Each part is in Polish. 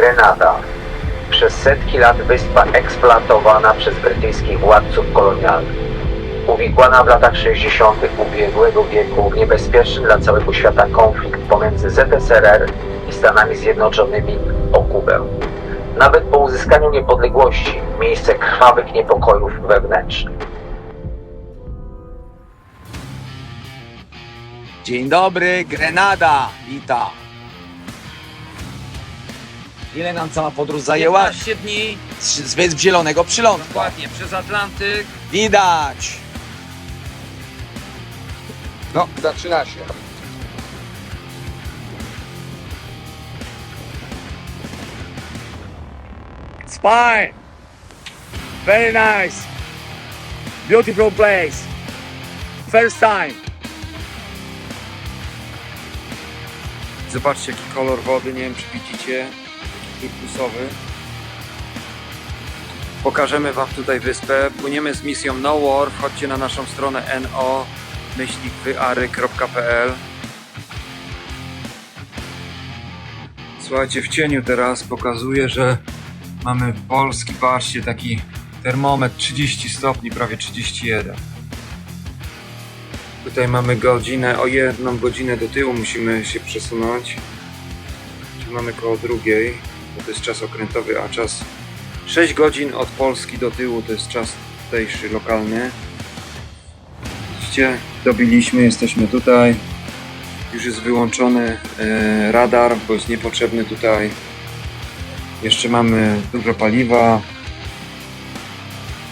Grenada. Przez setki lat wyspa eksploatowana przez brytyjskich władców kolonialnych. Uwikłana w latach 60. ubiegłego wieku w niebezpieczny dla całego świata konflikt pomiędzy ZSRR i Stanami Zjednoczonymi o Kubę. Nawet po uzyskaniu niepodległości miejsce krwawych niepokojów wewnętrznych. Dzień dobry, Grenada, wita. Ile nam cała podróż zajęła? 15 dni, Z, z Wysp Zielonego przylądka. dokładnie, przez Atlantyk. Widać. No, zaczyna się. It's fine. Very nice. Beautiful place. First time. Zobaczcie jaki kolor wody, nie wiem czy widzicie, turkusowy. Pokażemy Wam tutaj wyspę. Płyniemy z misją No War. Wchodźcie na naszą stronę no myślikwyary.pl Słuchajcie, w cieniu teraz pokazuje, że mamy polski, patrzcie, taki termometr 30 stopni, prawie 31. Tutaj mamy godzinę, o jedną godzinę do tyłu musimy się przesunąć. Czyli mamy koło drugiej, bo to jest czas okrętowy, a czas 6 godzin od Polski do tyłu to jest czas tutejszy, lokalny. Widzicie, dobiliśmy, jesteśmy tutaj. Już jest wyłączony e, radar, bo jest niepotrzebny tutaj. Jeszcze mamy dużo paliwa.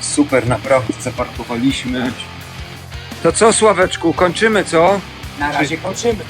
Super, naprawdę zaparkowaliśmy. To co, Sławeczku, kończymy, co? Na razie kończymy.